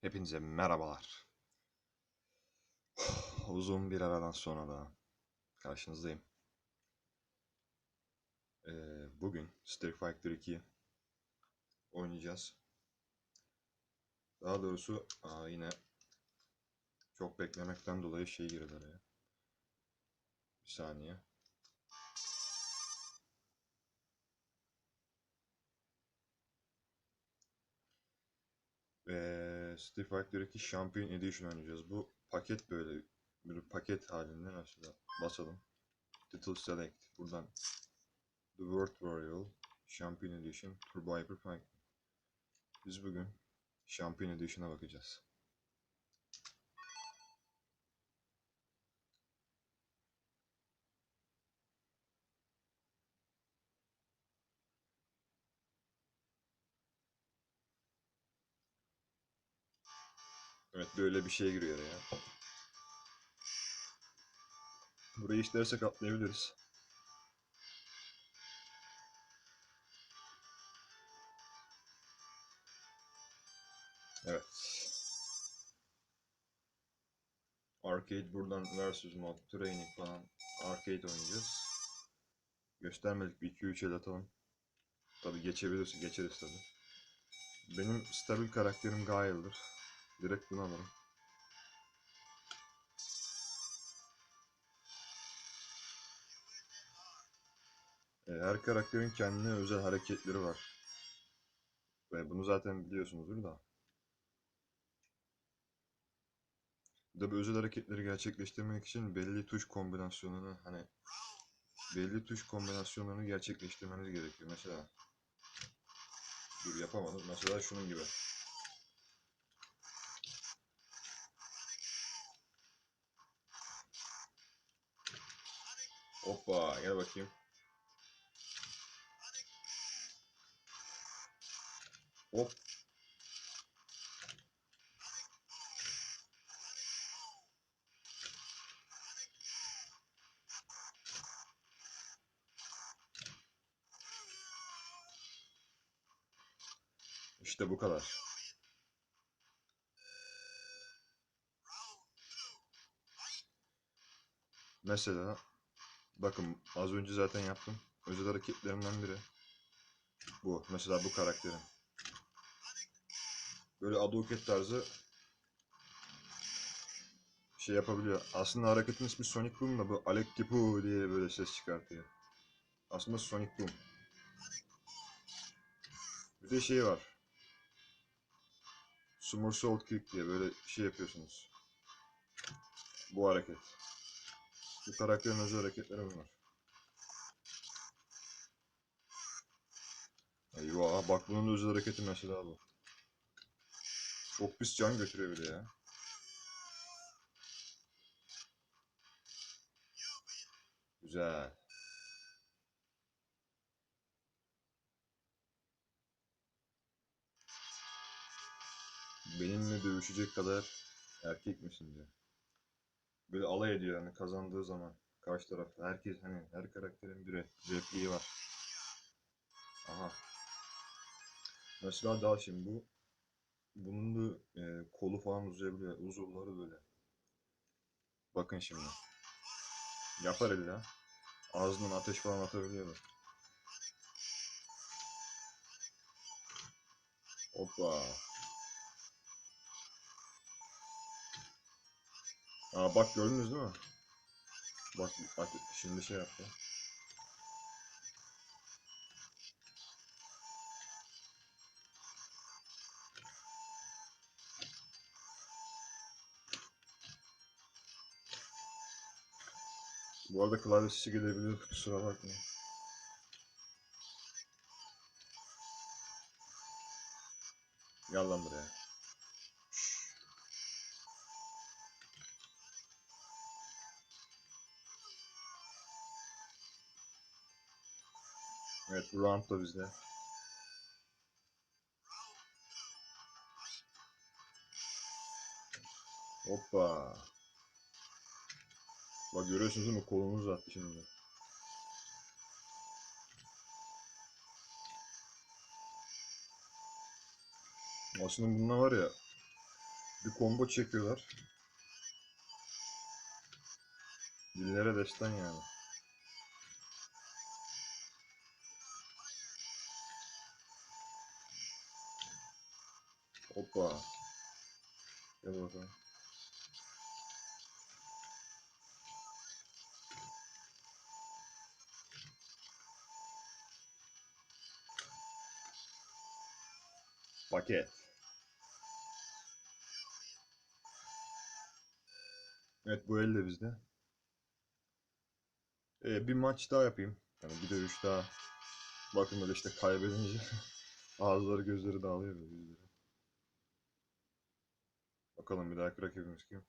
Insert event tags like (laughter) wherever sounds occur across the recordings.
Hepinize merhabalar. (sighs) Uzun bir aradan sonra da karşınızdayım. Ee, bugün Street Fighter 2 oynayacağız. Daha doğrusu aa, yine çok beklemekten dolayı şey girdi araya. Bir saniye. Ee, Street Fighter 2 Champion Edition oynayacağız. Bu paket böyle bir paket halinde mesela basalım. Title Select buradan The World Royal Champion Edition Turbo Hyper Fight. Biz bugün Champion Edition'a bakacağız. Evet böyle bir şey giriyor ya. Burayı istersek atlayabiliriz. Evet. Arcade buradan versus mod, training falan arcade oynayacağız. Göstermedik bir 2-3 el atalım. Tabi geçebilirsin, geçeriz tabi. Benim stabil karakterim Gael'dır. Direkt bunu alırım. E, Her karakterin kendine özel hareketleri var. Ve bunu zaten biliyorsunuzdur da. Bu özel hareketleri gerçekleştirmek için belli tuş kombinasyonunu hani belli tuş kombinasyonlarını gerçekleştirmeniz gerekiyor. Mesela dur yapamadım. Mesela şunun gibi. Hoppa gel bakayım. Hop. İşte bu kadar. Mesela bakın az önce zaten yaptım. Özel hareketlerimden biri. Bu. Mesela bu karakterin. Böyle aduket tarzı şey yapabiliyor. Aslında hareketin ismi Sonic Boom da bu Alek Tipu diye böyle ses çıkartıyor. Aslında Sonic Boom. Bir de şey var. Somersault Kick diye böyle şey yapıyorsunuz. Bu hareket. Bu karakterin özel hareketleri bunlar. Eyvah bak bunun özel hareketi mesela bu. Çok pis can götürüyor bir ya. Güzel. Benimle dövüşecek kadar erkek misin diyor. Böyle alay ediyor hani kazandığı zaman karşı taraf. Herkes hani her karakterin bir re- repliği var. Aha. Mesela daha şimdi bu bunun da e, kolu falan uzayabiliyor. Uzuvları böyle. Bakın şimdi. Yapar illa. Ağzından ateş falan atabiliyor bak. Hoppa. Aa bak gördünüz değil mi? Bak bak şimdi şey yaptı. Bu arada klavye sesi gelebilir kusura bakmayın. Gel lan buraya. Evet bu round da bizde. Hoppa. Bak görüyorsunuz değil mi? Kolunu uzattı şimdi. Aslında bununla var ya Bir combo çekiyorlar. Dillere destan yani. Hoppa. Gel bakalım. Paket. Evet bu el de bizde. Ee, bir maç daha yapayım. Yani bir dövüş daha. Bakın böyle işte kaybedince (laughs) ağızları gözleri dağılıyor böyle. Bakalım bir dahaki rakibimiz kim?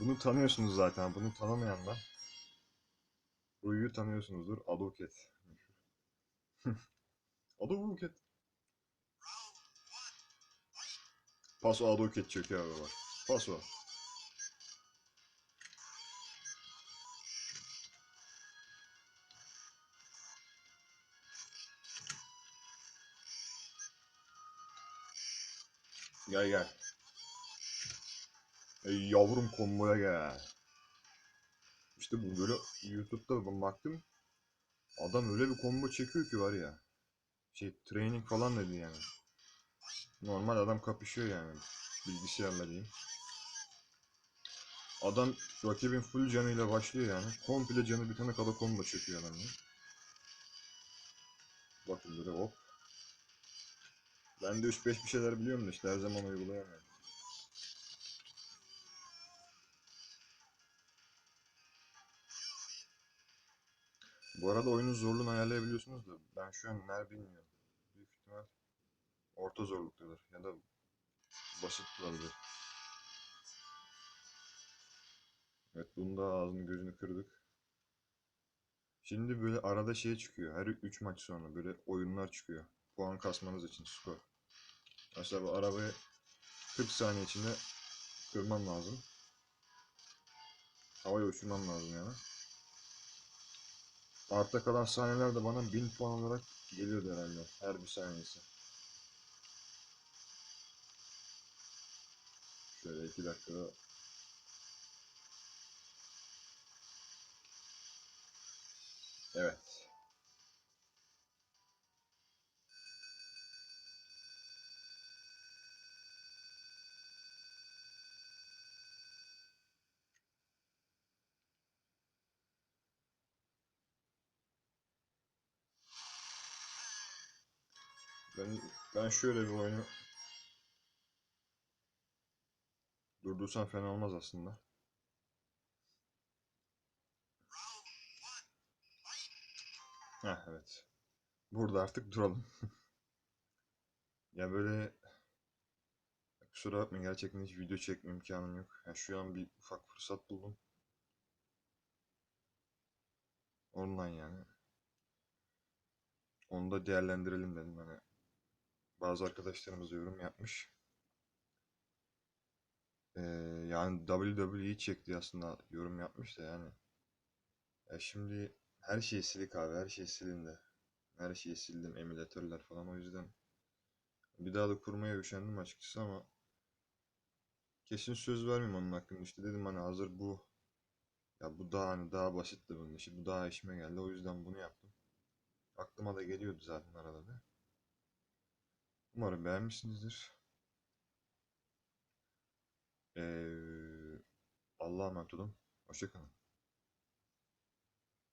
Bunu tanıyorsunuz zaten. Bunu tanımayanlar. Ruyu'yu tanıyorsunuzdur. Aduket. Aduket. (laughs) Paso Aduket çekiyor abi bak. Paso. Gel gel. Ey yavrum komboya gel. İşte bu böyle YouTube'da ben baktım. Adam öyle bir combo çekiyor ki var ya. Şey training falan dedi yani. Normal adam kapışıyor yani. Bilgisayarla diyeyim. Adam rakibin full canıyla başlıyor yani. Komple canı bitene kadar combo çekiyor adam. Bakın böyle hop. Ben de 3-5 bir şeyler biliyorum da işte her zaman uygulayamıyorum. Bu arada oyunun zorluğunu ayarlayabiliyorsunuz da ben şu an nerede bilmiyorum. Büyük ihtimal orta zorluktadır ya da basit olabilir. Evet bunu da ağzını gözünü kırdık. Şimdi böyle arada şey çıkıyor. Her 3 maç sonra böyle oyunlar çıkıyor. Puan kasmanız için skor. Mesela bu arabayı 40 saniye içinde kırman lazım. Havaya uçurman lazım yani. Artta kalan saniyeler de bana 1000 puan olarak geliyordu herhalde. Her bir saniyesi. Şöyle 2 dakikada Evet. Ben, ben şöyle bir oyunu durdursam fena olmaz aslında. Heh, evet. Burada artık duralım. (laughs) Ya böyle kusura bakmayın gerçekten hiç video çekme imkanım yok. Ya şu an bir ufak fırsat buldum. Online yani. Onu da değerlendirelim dedim hani. Bazı arkadaşlarımız yorum yapmış. Ee, yani WWE çekti aslında yorum yapmış da yani. Ya şimdi her şey silik abi, her şey silindi. Her şeyi sildim, emülatörler falan o yüzden bir daha da kurmaya üşendim açıkçası ama kesin söz vermeyeyim onun hakkında işte dedim hani hazır bu ya bu daha hani daha basitti bunun işi bu daha işime geldi o yüzden bunu yaptım. Aklıma da geliyordu zaten arada bir. Umarım beğenmişsinizdir. Ee, Allah'a emanet olun. Hoşçakalın.